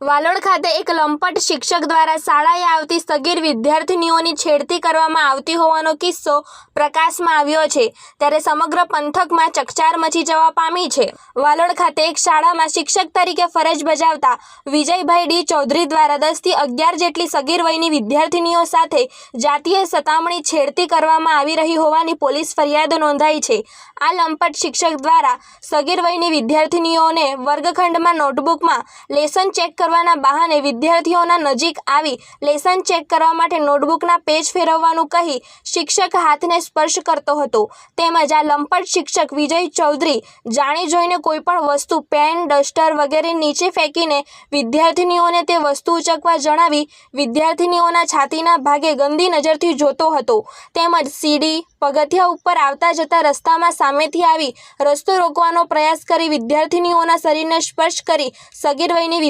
વાલોડ ખાતે એક લંપટ શિક્ષક દ્વારા શાળાએ આવતી સગીર વિદ્યાર્થીનીઓની છેડતી કરવામાં આવતી હોવાનો કિસ્સો પ્રકાશમાં આવ્યો છે. ત્યારે સમગ્ર પંથકમાં ચકચાર મચી જવા પામી છે. વાલોડ ખાતે એક શાળામાં શિક્ષક તરીકે ફરજ બજાવતા વિજયભાઈ ડી ચૌધરી દ્વારા દસથી અગિયાર જેટલી સગીર વયની વિદ્યાર્થીનીઓ સાથે જાતીય સતામણી છેડતી કરવામાં આવી રહી હોવાની પોલીસ ફરિયાદ નોંધાઈ છે. આ લંપટ શિક્ષક દ્વારા સગીર વયની વિદ્યાર્થીનીઓને વર્ગખંડમાં નોટબુકમાં લેસન ચેક કરવાના બહાને વિદ્યાર્થીઓના નજીક આવી લેસન ચેક કરવા માટે નોટબુકના પેજ ફેરવવાનું કહી શિક્ષક હાથને સ્પર્શ કરતો હતો. તેમજ આ લંપટ શિક્ષક વિજય ચૌધરી જાણી જોઈને કોઈપણ વસ્તુ, પેન, ડસ્ટર વગેરે નીચે ફેંકીને વિદ્યાર્થિનીઓને તે વસ્તુ ઉચકવા જણાવી વિદ્યાર્થિનીઓના છાતીના ભાગે ગંદી નજરથી જોતો હતો. તેમજ સીડી, પગથિયા ઉપર આવતા જતા રસ્તામાં સામેથી આવી રસ્તો રોકવાનો પ્રયાસ કરી વિદ્યાર્થિનીઓના શરીરને સ્પર્શ કરી સગીર વયની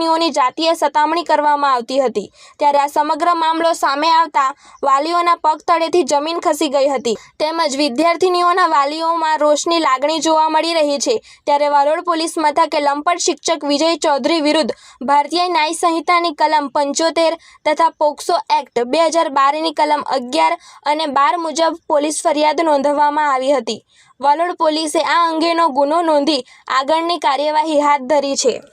વિદ્યાર્થિનીઓની જાતીય સતામણી કરવામાં આવતી હતી. ત્યારે આ સમગ્ર મામલો સામે આવતા વાલીઓના પગ તળેથી જમીન ખસી ગઈ હતી. તેમજ વિદ્યાર્થિનીઓના વાલીઓમાં રોષની લાગણી જોવા મળી રહી છે. ત્યારે વાલોડ પોલીસ મથકે લંપટ શિક્ષક વિજય ચૌધરી વિરુદ્ધ ભારતીય ન્યાય સંહિતાની કલમ પંચોતેર તથા પોક્સો એક્ટ બે હજાર બારની કલમ અગિયાર અને બાર મુજબ પોલીસ ફરિયાદ નોંધવામાં આવી હતી. વાલોડ પોલીસે આ અંગેનો ગુનો નોંધી આગળની કાર્યવાહી હાથ ધરી છે.